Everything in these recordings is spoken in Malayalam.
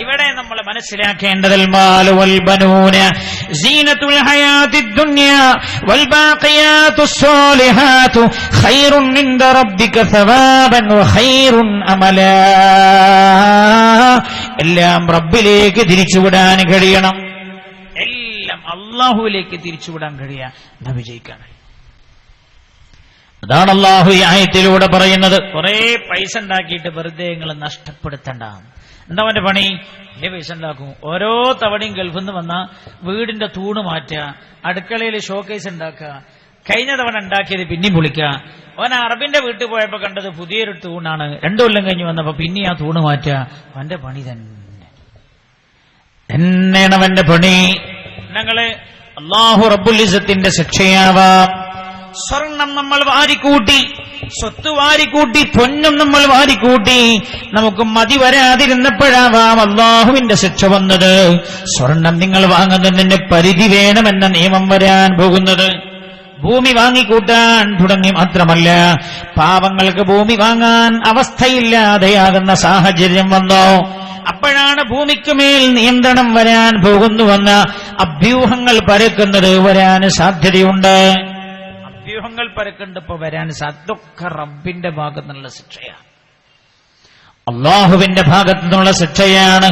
ഇവിടെ നമ്മൾ മനസ്സിലാക്കേണ്ടതിൽ എല്ലാം റബ്ബിലേക്ക് തിരിച്ചുവിടാൻ കഴിയണം. എല്ലാം അള്ളാഹുവിലേക്ക് തിരിച്ചുവിടാൻ കഴിയാ എന്നാ വിജയിക്കാൻ അതാണ് അള്ളാഹു ഈ ആയത്തിലൂടെ പറയുന്നത്. കുറെ പൈസ ഉണ്ടാക്കിയിട്ട് വെറുതെ നിങ്ങൾ എന്താ അവന്റെ പണി? വലിയ പൈസ ഉണ്ടാക്കും. ഓരോ തവണയും ഗൾഫിൽ നിന്ന് വന്ന വീടിന്റെ തൂണ് മാറ്റുക അടുക്കളയിൽ ഷോക്കേസ് ഉണ്ടാക്കുക. കഴിഞ്ഞ തവണ ഉണ്ടാക്കിയത് പിന്നെയും പൊളിക്കുക. അവൻ അറബിന്റെ വീട്ടിൽ പോയപ്പോ കണ്ടത് പുതിയൊരു തൂണാണ്. രണ്ടു കൊല്ലം കഴിഞ്ഞ് വന്നപ്പോ പിന്നെ ആ തൂണ് മാറ്റുക. അവന്റെ പണി തന്നെ. തന്നെയാണ് അവന്റെ പണി. ഞങ്ങൾ അള്ളാഹു റബ്ബുലിസത്തിന്റെ ശിക്ഷയാവാം. സ്വർണം നമ്മൾ വാരിക്കൂട്ടി സ്വത്ത് വാരിക്കൂട്ടി പൊന്നും നമ്മൾ വാരിക്കൂട്ടി. നമുക്ക് മതി വരാതിരുന്നപ്പോഴാവാം അള്ളാഹുവിന്റെ ശിക്ഷ വന്നത്. സ്വർണം നിങ്ങൾ വാങ്ങുന്നതിന് പരിധി വേണമെന്ന നിയമം വരാൻ പോകുന്നത്. ഭൂമി വാങ്ങിക്കൂട്ടാൻ തുടങ്ങി മാത്രമല്ല പാവങ്ങൾക്ക് ഭൂമി വാങ്ങാൻ അവസ്ഥയില്ലാതെയാകുന്ന സാഹചര്യം വന്നോ? അപ്പോഴാണ് ഭൂമിക്ക് മേൽ നിയന്ത്രണം വരാൻ പോകുന്നുവെന്ന അഭ്യൂഹങ്ങൾ പരക്കുന്നത് വരാൻ സാധ്യതയുണ്ട്. അഭ്യൂഹങ്ങൾ പരക്കുണ്ട് ഇപ്പൊ വരാൻ അതൊക്കെ റബ്ബിന്റെ ഭാഗത്തു നിന്നുള്ള ശിക്ഷയാണ്. അള്ളാഹുവിന്റെ ഭാഗത്തു നിന്നുള്ള ശിക്ഷയാണ്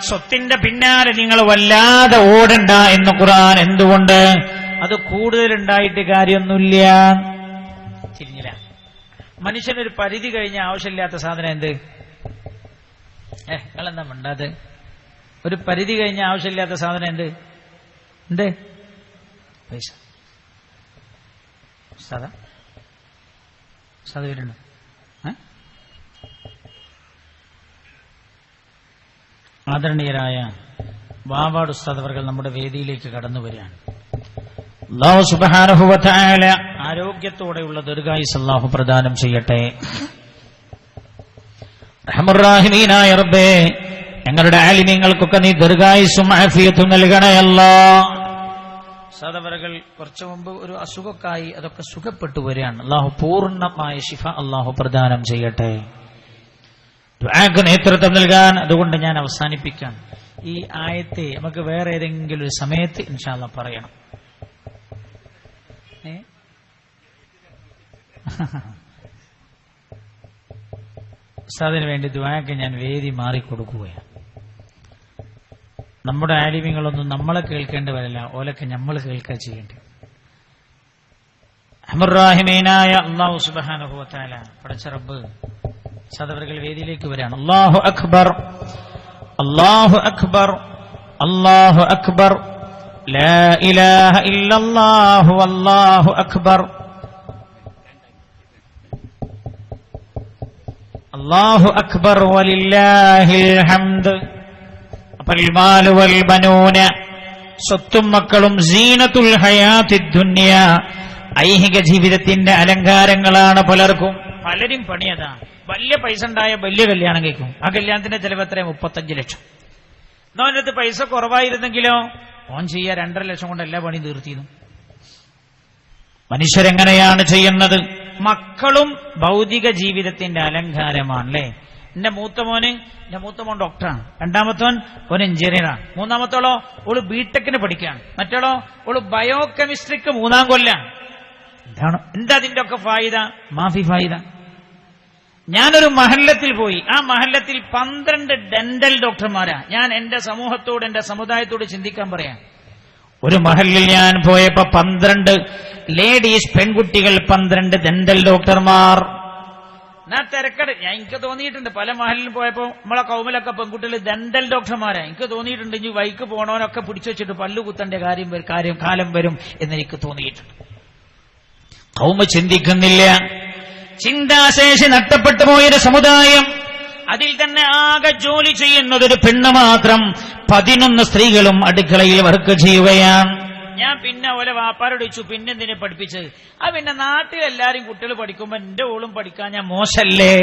സ്വത്തിന്റെ പിന്നാലെ നിങ്ങൾ വല്ലാതെ ഓടണ്ട എന്ന് ഖുറാൻ എന്തുകൊണ്ട്? അത് കൂടുതലുണ്ടായിട്ട് കാര്യമൊന്നുമില്ല. തിരിഞ്ഞില്ല മനുഷ്യനൊരു പരിധി കഴിഞ്ഞ ആവശ്യമില്ലാത്ത സാധനം എന്ത്? ഏഹ് നിങ്ങളെന്താ മിണ്ടാത് ഒരു പരിധി കഴിഞ്ഞ ആവശ്യമില്ലാത്ത സാധനം എന്ത്? എന്ത്? പൈസ. ആദരണീയരായ വാവാട് ഉസ്താദ് നമ്മുടെ വേദിയിലേക്ക് കടന്നു വരികയാണ്. ആരോഗ്യത്തോടെയുള്ള ദീർഘായുസ് അള്ളാഹു പ്രദാനം ചെയ്യട്ടെ. റബ്ബേ. ഞങ്ങളുടെ ആലിമ്യങ്ങൾക്കൊക്കെ നീ ദീർഘായുസും ആഫിയത്തും നൽകണയല്ല സദവരകൾ കുറച്ചു മുമ്പ് ഒരു അസുഖക്കായി അതൊക്കെ സുഖപ്പെട്ടു വരികയാണ്. അള്ളാഹു പൂർണമായ ശിഫ അള്ളാഹു പ്രദാനം ചെയ്യട്ടെ. ദുആക്ക് നേതൃത്വം നൽകാൻ അതുകൊണ്ട് ഞാൻ അവസാനിപ്പിക്കാം. ഈ ആയത്തെ നമുക്ക് വേറെ ഏതെങ്കിലും ഒരു സമയത്ത് ഇൻഷാല്ല പറയണം? ഉസ്താദിന് വേണ്ടി ദ്വാക്ക് ഞാൻ വേദി മാറിക്കൊടുക്കുകയാണ്. നമ്മുടെ ആലിമ്യങ്ങളൊന്നും നമ്മളെ കേൾക്കേണ്ടവരല്ല ഓലൊക്കെ നമ്മൾ കേൾക്കുക ചെയ്യേണ്ടി. അമർറാഹിമീനായ അള്ളാഹു സുബാനുഭവത്താല പടച്ച റബ്ബ് സദവറുകൾ വേദിയിലേക്ക് വരാണ് അള്ളാഹു അക്ബർ അള്ളാഹു അക്ബർ അള്ളാഹു അക്ബർ ഇല്ലല്ലാഹു അല്ലാഹു അക്ബർ. അള്ളാഹു അക്ബർ വലില്ലാഹിൽ ഹംദ്. വൽമാലുവൽ സ്വത്തും മക്കളും സീനത്തുൽ ഹയാത്തി ദുന്യ. ഐഹിക ജീവിതത്തിന്റെ അലങ്കാരങ്ങളാണ് പലർക്കും. പലരും പണിയതാ. വലിയ പൈസ ഉണ്ടായ വലിയ കല്യാണം കഴിക്കും. ആ കല്യാണത്തിന്റെ ചെലവ് എത്ര മുപ്പത്തഞ്ച് ലക്ഷം. നോനത്ത് പൈസ കുറവായിരുന്നെങ്കിലോ? ഓൻ ചെയ്യാ രണ്ടര ലക്ഷം കൊണ്ട് എല്ലാ പണിയും തീർത്തിയിരുന്നു മനുഷ്യരെങ്ങനെയാണ് ചെയ്യുന്നത്? മക്കളും ഭൗതിക ജീവിതത്തിന്റെ അലങ്കാരമാണ് അല്ലേ? എന്റെ മൂത്ത മോന് എന്റെ മൂത്ത മോൻ ഡോക്ടറാണ്. രണ്ടാമത്തോൻ ഒരു എഞ്ചിനീയറാണ്. മൂന്നാമത്തോളോ ഓൾ ബിടെക്കിന് പഠിക്കുകയാണ്. മറ്റോളോ ഓൾ ബയോ കെമിസ്ട്രിക്ക് മൂന്നാം കൊല്ലാണ്. എന്താണ് എന്താ അതിന്റെ ഒക്കെ ഫായിദ? മാഫി ഫായിദ. ഞാനൊരു മഹല്ലത്തിൽ പോയി. ആ മഹല്ലത്തിൽ പന്ത്രണ്ട് ഡെന്റൽ ഡോക്ടർമാരാ. ഞാൻ എന്റെ സമൂഹത്തോട് എന്റെ സമുദായത്തോട് ചിന്തിക്കാൻ പറയാം. ഒരു മഹലിൽ ഞാൻ പോയപ്പോ പന്ത്രണ്ട് ലേഡീസ് പെൺകുട്ടികൾ പന്ത്രണ്ട് ഡെന്റൽ ഡോക്ടർമാർ. ഞാൻ തിരക്കട്. ഞാൻ എനിക്ക് തോന്നിയിട്ടുണ്ട്. പല മഹലിലും പോയപ്പോ നമ്മളെ കൗമിലൊക്കെ പെൺകുട്ടികൾ ദന്തൽ ഡോക്ടർമാരാ എനിക്ക് തോന്നിയിട്ടുണ്ട്. ഇനി വൈക്ക് പോണവനൊക്കെ പിടിച്ചു വെച്ചിട്ട് പല്ലു കുത്തന്റെ കാര്യം കാര്യം കാലം വരും എന്നെനിക്ക് തോന്നിയിട്ടുണ്ട്. കൗമ ചിന്തിക്കുന്നില്ല. ചിന്താശേഷി നഷ്ടപ്പെട്ടു പോയൊരു സമുദായം. അതിൽ തന്നെ ആകെ ജോലി ചെയ്യുന്നതൊരു പെണ്ണ് മാത്രം പതിനൊന്ന് സ്ത്രീകളും അടുക്കളയിൽ വർക്ക് ചെയ്യുകയാണ്. ഞാൻ പിന്നെ ഓലെ വാപ്പാരോട് പിന്നെ എന്തിനെ പഠിപ്പിച്ചത്? ആ പിന്നെ നാട്ടിലെല്ലാരും കുട്ടികൾ പഠിക്കുമ്പോ എന്റെ ഓളും പഠിക്കാൻ ഞാൻ മോശല്ലേ?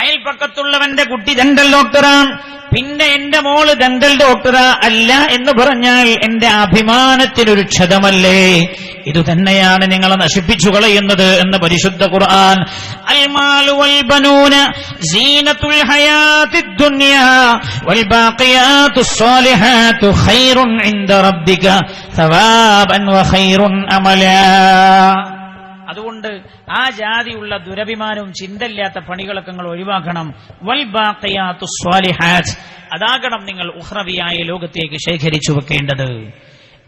അയൽപ്പക്കത്തുള്ളവന്റെ കുട്ടി ജനറൽ ഡോക്ടറാണ്. പിന്നെ എന്റെ മോൾ ദന്തൽ ഡോക്ടറാ അല്ല എന്ന് പറഞ്ഞാൽ എന്റെ അഭിമാനത്തിനൊരു ക്ഷതമല്ലേ? ഇത് തന്നെയാണ് നിങ്ങളെ നശിപ്പിച്ചു കളയുന്നത് എന്ന് പരിശുദ്ധ ഖുർആൻ. അൽമാലു അതുകൊണ്ട് ആ ജാതിയുള്ള ദുരഭിമാനവും ചിന്തയില്ലാത്ത പണികളൊക്കെ നിങ്ങൾ ഒഴിവാക്കണം. വൽ ബാഖിയാത്തു അതാകണം നിങ്ങൾ ഉഹ്റവിയായ ലോകത്തേക്ക് ശേഖരിച്ചു വെക്കേണ്ടത്.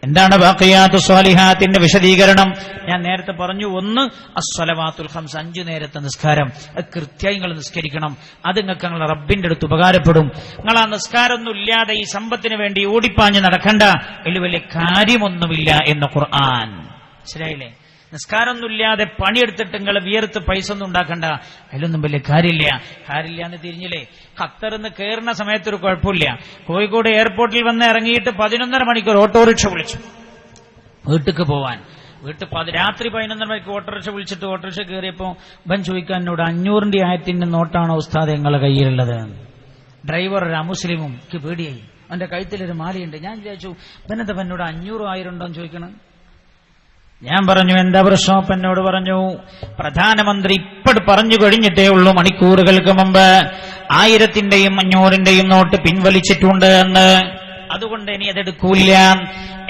എന്താണ് ബാഖിയാത്തു സ്വാലിഹാത്തിന്റെ വിശദീകരണം? ഞാൻ നേരത്തെ പറഞ്ഞു ഒന്ന് അസ്വലവാത്തുൽ ഹംസ് അഞ്ചു നേരത്തെ നിസ്കാരം. അത് കൃത്യമായി നിങ്ങൾ നിസ്കരിക്കണം. അത് നിങ്ങൾക്ക് നിങ്ങളെ റബ്ബിന്റെ അടുത്ത് ഉപകാരപ്പെടും. നിങ്ങൾ ആ നിസ്കാരമൊന്നും ഇല്ലാതെ ഈ സമ്പത്തിന് വേണ്ടി ഓടിപ്പാഞ്ഞ് നടക്കണ്ട. വലിയ വലിയ കാര്യമൊന്നുമില്ല എന്ന് ഖുർആൻ. ശരിയായില്ലേ നിസ്കാരമൊന്നുമില്ലാതെ പണിയെടുത്തിട്ട് നിങ്ങൾ വിയർത്ത് പൈസ ഒന്നും ഉണ്ടാക്കണ്ട. അതിലൊന്നും വലിയ കാര്യമില്ല. കാര്യമില്ല എന്ന് തിരിഞ്ഞില്ലേ? ഖത്തറിന്ന് കയറുന്ന സമയത്തൊരു കുഴപ്പമില്ല. കോഴിക്കോട് എയർപോർട്ടിൽ വന്ന് ഇറങ്ങിയിട്ട് പതിനൊന്നര മണിക്കൂർ ഓട്ടോറിക്ഷ വിളിച്ചു. വീട്ടിക്ക് പോവാൻ. വീട്ടിൽ രാത്രി പതിനൊന്നര മണിക്ക് ഓട്ടോറിക്ഷ വിളിച്ചിട്ട് ഓട്ടോറിക്ഷ കയറിയപ്പോ ബൻ ചോദിക്കാൻ എന്നോട് അഞ്ഞൂറിന്റെ ആയത്തിന്റെ നോട്ടാണോ ഉസ്താദ് നിങ്ങളെ കയ്യിലുള്ളത്? ഡ്രൈവർ ഒരു അമുസ്ലിമും പേടിയായി. അവന്റെ കഴുത്തിലൊരു മാലയുണ്ട്. ഞാൻ വിചാരിച്ചു പിന്നെന്താ എന്നോട് അഞ്ഞൂറ് ആയിരം ഉണ്ടോ എന്ന് ചോദിക്കണം? ഞാൻ പറഞ്ഞു എന്താ പ്രശ്നം? എന്നോട് പറഞ്ഞു പ്രധാനമന്ത്രി ഇപ്പോൾ പറഞ്ഞു കഴിഞ്ഞിട്ടേ ഉള്ളൂ മണിക്കൂറുകൾക്ക് മുമ്പ്. ആയിരത്തിന്റെയും അഞ്ഞൂറിന്റെയും നോട്ട് പിൻവലിച്ചിട്ടുണ്ട് എന്ന്. അതുകൊണ്ട് ഇനി അതെടുക്കൂല.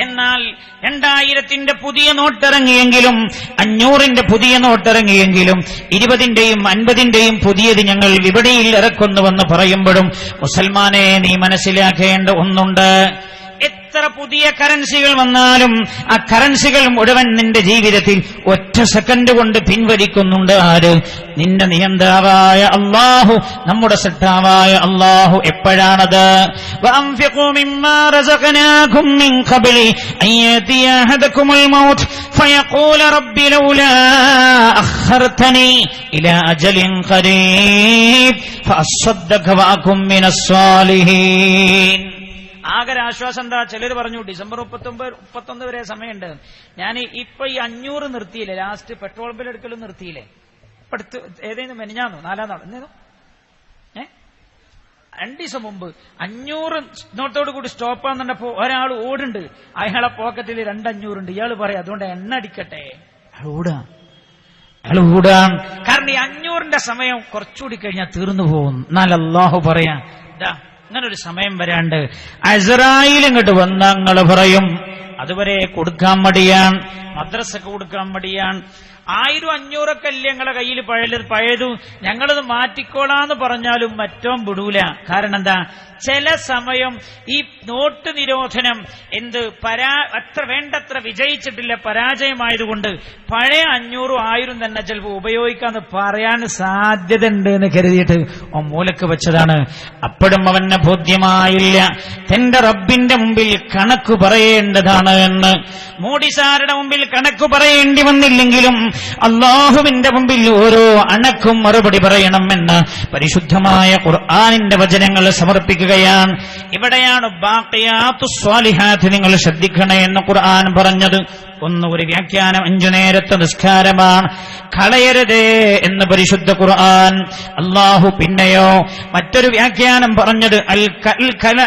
എന്നാൽ രണ്ടായിരത്തിന്റെ പുതിയ നോട്ടിറങ്ങിയെങ്കിലും അഞ്ഞൂറിന്റെ പുതിയ നോട്ടിറങ്ങിയെങ്കിലും ഇരുപതിന്റെയും അൻപതിന്റെയും പുതിയത് ഞങ്ങൾ വിപണിയിൽ ഇറക്കുന്നുവെന്ന് പറയുമ്പോഴും മുസൽമാനെ നീ മനസ്സിലാക്കേണ്ട ഒന്നുണ്ട്. എത്ര പുതിയ കറൻസികൾ വന്നാലും ആ കറൻസികൾ മുഴുവൻ നിന്റെ ജീവിതത്തിൽ ഒറ്റ സെക്കൻഡ് കൊണ്ട് പിൻവലിക്കുന്നുണ്ട് ആര്? നിന്റെ നിയന്താവായ അള്ളാഹു. നമ്മുടെ സെട്ടാവായ അള്ളാഹു എപ്പോഴാണത്? ഫയഖൂല ആകെ ആശ്വാസം എന്താ? ചിലർ പറഞ്ഞു ഡിസംബർ മുപ്പത്തൊമ്പത് മുപ്പത്തൊന്ന് വരെ സമയമുണ്ട്. ഞാൻ ഇപ്പൊ ഈ അഞ്ഞൂറ് നിർത്തിയില്ലേ? ലാസ്റ്റ് പെട്രോൾ ബിൽ എടുക്കലും നിർത്തിയില്ലേ? ഇപ്പൊ അടുത്ത് ഏതെങ്കിലും മെനിഞ്ഞാന്നോ? നാലാം നാൾ എന്നേതോ ഏ? രണ്ടു ദിവസം മുമ്പ് അഞ്ഞൂറ് നോട്ടോട് കൂടി സ്റ്റോപ്പ് ആണെന്നുണ്ടപ്പോ ഒരാൾ ഓടുണ്ട്. അയാളെ പോക്കറ്റിൽ രണ്ടഞ്ഞൂറുണ്ട് ഇയാൾ പറയാം അതുകൊണ്ട് എണ്ണ അടിക്കട്ടെ. ഓടാ. കാരണം ഈ അഞ്ഞൂറിന്റെ സമയം കുറച്ചുകൂടി കഴിഞ്ഞാൽ തീർന്നു പോകും. എന്നാൽ അള്ളാഹു പറയാം അങ്ങനെ ഒരു സമയം വരാണ്ട് അസറായിൽ ഇങ്ങോട്ട് വന്നങ്ങൾ പറയും അതുവരെ കൊടുക്കാൻ മടിയാൻ മദ്രസക്ക് കൊടുക്കാൻ മടിയാൻ ആയിരം അഞ്ഞൂറൊക്കെ അല്ലേ ഞങ്ങളെ കയ്യിൽ പഴയത് പഴയതും ഞങ്ങളത് മാറ്റിക്കോളാന്ന് പറഞ്ഞാലും മറ്റോ വിടൂല. കാരണം എന്താ? ചില സമയം ഈ നോട്ട് നിരോധനം എന്ത് പരാ അത്ര വേണ്ടത്ര വിജയിച്ചിട്ടില്ല പരാജയമായതുകൊണ്ട് പഴയ അഞ്ഞൂറും ആയിരം തന്നെ ചിലപ്പോൾ ഉപയോഗിക്കാന്ന് പറയാൻ സാധ്യത ഉണ്ട് എന്ന് കരുതിയിട്ട് ഓ മൂലക്ക് വെച്ചതാണ്. അപ്പോഴും അവന് ബോധ്യമായില്ല. തന്റെ റബ്ബിന്റെ മുമ്പിൽ കണക്ക് പറയേണ്ടതാണ്. എന്ന് മോഡിസാരുടെ മുമ്പിൽ കണക്ക് പറയേണ്ടി വന്നില്ലെങ്കിലും അള്ളാഹുവിന്റെ മുമ്പിൽ ഓരോ അണക്കും മറുപടി പറയണമെന്ന് പരിശുദ്ധമായ ഖുർആാനിന്റെ വചനങ്ങൾ സമർപ്പിക്കുകയാണ്. ഇവിടെയാണ് ബാക്കിയാത്തു സ്വാലിഹാത്ത് നിങ്ങൾ ശ്രദ്ധിക്കണേ എന്ന് ഖുർആൻ പറഞ്ഞത്. ഒന്ന് ഒരു വ്യാഖ്യാനം. അഞ്ചു നേരത്തെ നിസ്കാരമാണ്. കളയരുതേ എന്ന് പരിശുദ്ധ ഖുർആൻ അള്ളാഹു പിന്നെയോ മറ്റൊരു വ്യാഖ്യാനം പറഞ്ഞത് അൽ കൽ കല.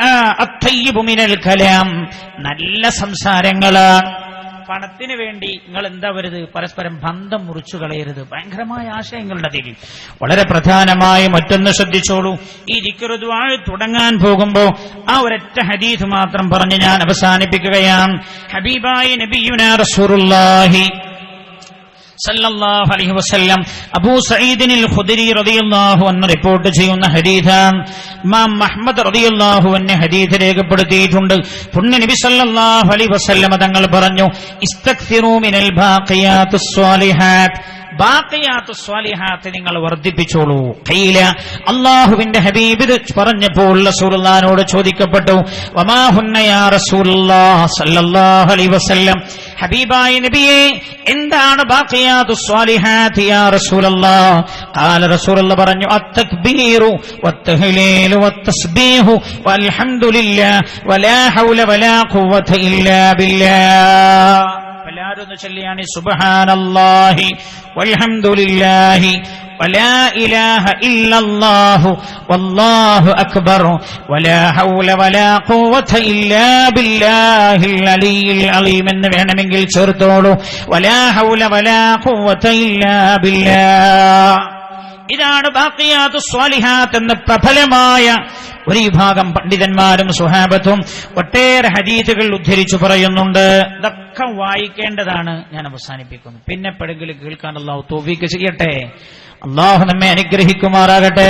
നല്ല സംസാരങ്ങളാണ്. പണത്തിന് വേണ്ടി നിങ്ങൾ എന്താ വരുത്? പരസ്പരം ബന്ധം മുറിച്ചു കളയരുത്. ഭയങ്കരമായ ആശയങ്ങളുടെ അതിൽ വളരെ പ്രധാനമായി മറ്റൊന്ന് ശ്രദ്ധിച്ചോളൂ. ഈ ദിക്കറുദ്വാൾ തുടങ്ങാൻ പോകുമ്പോ ആ ഒരൊറ്റ ഹദീസ് മാത്രം പറഞ്ഞ് ഞാൻ അവസാനിപ്പിക്കുകയാണ്. ഹബീബായി നബിയുനാ റസൂറുല്ലാഹി സല്ലല്ലാഹു അലൈഹി വസല്ലം. അബൂ സഈദിനിൽ ഖുദരി റളിയല്ലാഹു അൻഹു റിപ്പോർട്ട് ചെയ്യുന്ന ഹദീസാണ്. ഇമാം അഹ്മദ് റളിയല്ലാഹു അൻഹു ഹദീസ് രേഖപ്പെടുത്തിയിട്ടുണ്ട്. പുണ്യ നബി സല്ലല്ലാഹു അലൈഹി വസല്ലം തങ്ങൾ പറഞ്ഞു മിനൽ ബാഖിയാത്തുസ് ബാക്കിയാത്തു സ്വാലിഹാത്ത് നിങ്ങൾ വർദ്ധിപ്പിച്ചോളൂ. കയ്യില അള്ളാഹുവിന്റെ ഹബീബ് പറഞ്ഞപ്പോൾ റസൂലുള്ളാഹിനോട് ചോദിക്കപ്പെട്ടു വമാഹുന്ന യാ റസൂലുള്ളാഹ് സല്ലല്ലാഹു വസല്ലം? ഹബീബായ നബിയെ എന്താണ് പറഞ്ഞു അത്തക്ബീറു വത്തഹ്ലീലു വത്തസ്ബീഹു വൽഹംദുലില്ലാ വലാ ഹൗല വലാ ഖുവത ഇല്ലാ ബില്ലാഹ്. എല്ലാവരും ഒന്ന് സുബ്ഹാനല്ലാഹി വൽഹംദുലില്ലാഹി വലാ ഇലാഹ ഇല്ലല്ലാഹു والله أكبر ولا حول ولا قوة إلا بالله العلي العظيم എന്ന് വേണമെങ്കിൽ ചേർത്തോളൂ ولا حول ولا قوة إلا بالله ഇതാണ് ബാക്കിയാത്ത് സ്വാലിഹാത്ത് എന്ന പ്രബലമായ ഒരു വിഭാഗം പണ്ഡിതന്മാരും സുഹാബത്തും ഒട്ടേറെ ഹദീസുകൾ ഉദ്ധരിച്ചു പറയുന്നുണ്ട് ഇതൊക്കെ വായിക്കേണ്ടതാണ് ഞാൻ അവസാനിപ്പിക്കുന്നു പിന്നെ എപ്പോഴെങ്കിലും കേൾക്കാൻ അള്ളാഹു തോഫീക്ക് ചെയ്യട്ടെ അള്ളാഹു നമ്മെ അനുഗ്രഹിക്കുമാറാകട്ടെ